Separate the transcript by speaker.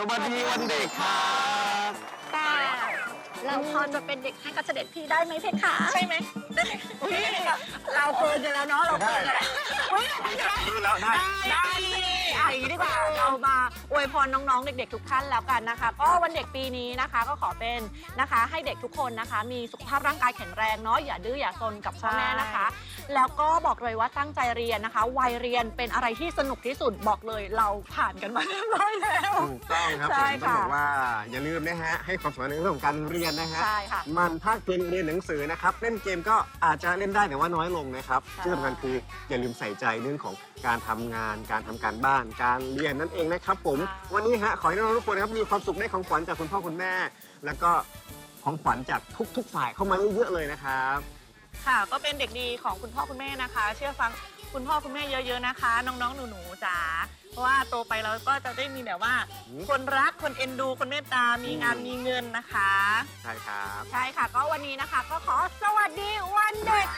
Speaker 1: สวัสดีวันเด็กครับ
Speaker 2: แต่เราพอจะเป็นเด็กให้กับเสด็จพี่ได้ไหมเพคะ
Speaker 3: ใช่ไหม แล้วเนาะเราเกินกันแล้วอุ๊ย
Speaker 1: รู้แล้วได้
Speaker 3: ได้อะอย่างนี้ดีกว่าเรามาอวยพรน้องๆ เด็ก ๆ ทุกท่านแล้วกันนะคะ ก็วันเด็กปีนี้นะคะก็ขอเป็นนะคะ ให้เด็กทุกคนนะคะ มีสุขภาพร่างกายแข็งแรงเนาะอย่าดื้ออย่าซนกับพ่อแม่นะคะ แล้วก็บอกเลยว่าตั้งใจเรียนนะคะ วัยเรียนเป็นอะไรที่สนุกที่สุดบอกเลยเราผ่านกันมาเรียบร้อยแล้ว
Speaker 1: ถูกต้องครับ
Speaker 3: ใช่
Speaker 1: ผมต้อง
Speaker 3: ค่ะ
Speaker 1: บอกว่าอย่าลืมนะฮะให้ความสำคัญในเรื่องของการเรียนนะฮะ
Speaker 3: ใช่ค่ะ
Speaker 1: มันภาคเพียนเรียนหนังสือนะครับเล่นเกมก็อาจจะเล่นได้แต่ว่าน้อยลงนะครับ
Speaker 3: ใช่
Speaker 1: ที่สำคัญคืออย่าลืมใส่ใจเรื่องของการทำงาน การทำการบ้าน การเรียนนั่นเองนะครับผม วันนี้ฮะขอให้น้องๆทุกคนนะครับมีความสุขได้ของขวัญจากคุณพ่อคุณแม่ แล้วก็ของขวัญจากทุกๆฝ่ายเข้ามาเยอะๆเลยนะครับ
Speaker 3: ค่ะ ก็เป็นเด็กดีของคุณพ่อคุณแม่นะคะ เชื่อฟังคุณพ่อคุณแม่เยอะๆนะคะ น้องๆหนูๆจ๋าเพราะว่าโตไปเราก็จะได้มีแบบว่า
Speaker 1: อืม
Speaker 3: คนรักคนเอ็นดู คนเมตตา มีงานมีเงินนะคะ
Speaker 1: ใช่ครับ
Speaker 3: ใช่ค่ะ ก็วันนี้นะคะ ก็ขอสวัสดีวันเด็กค่ะ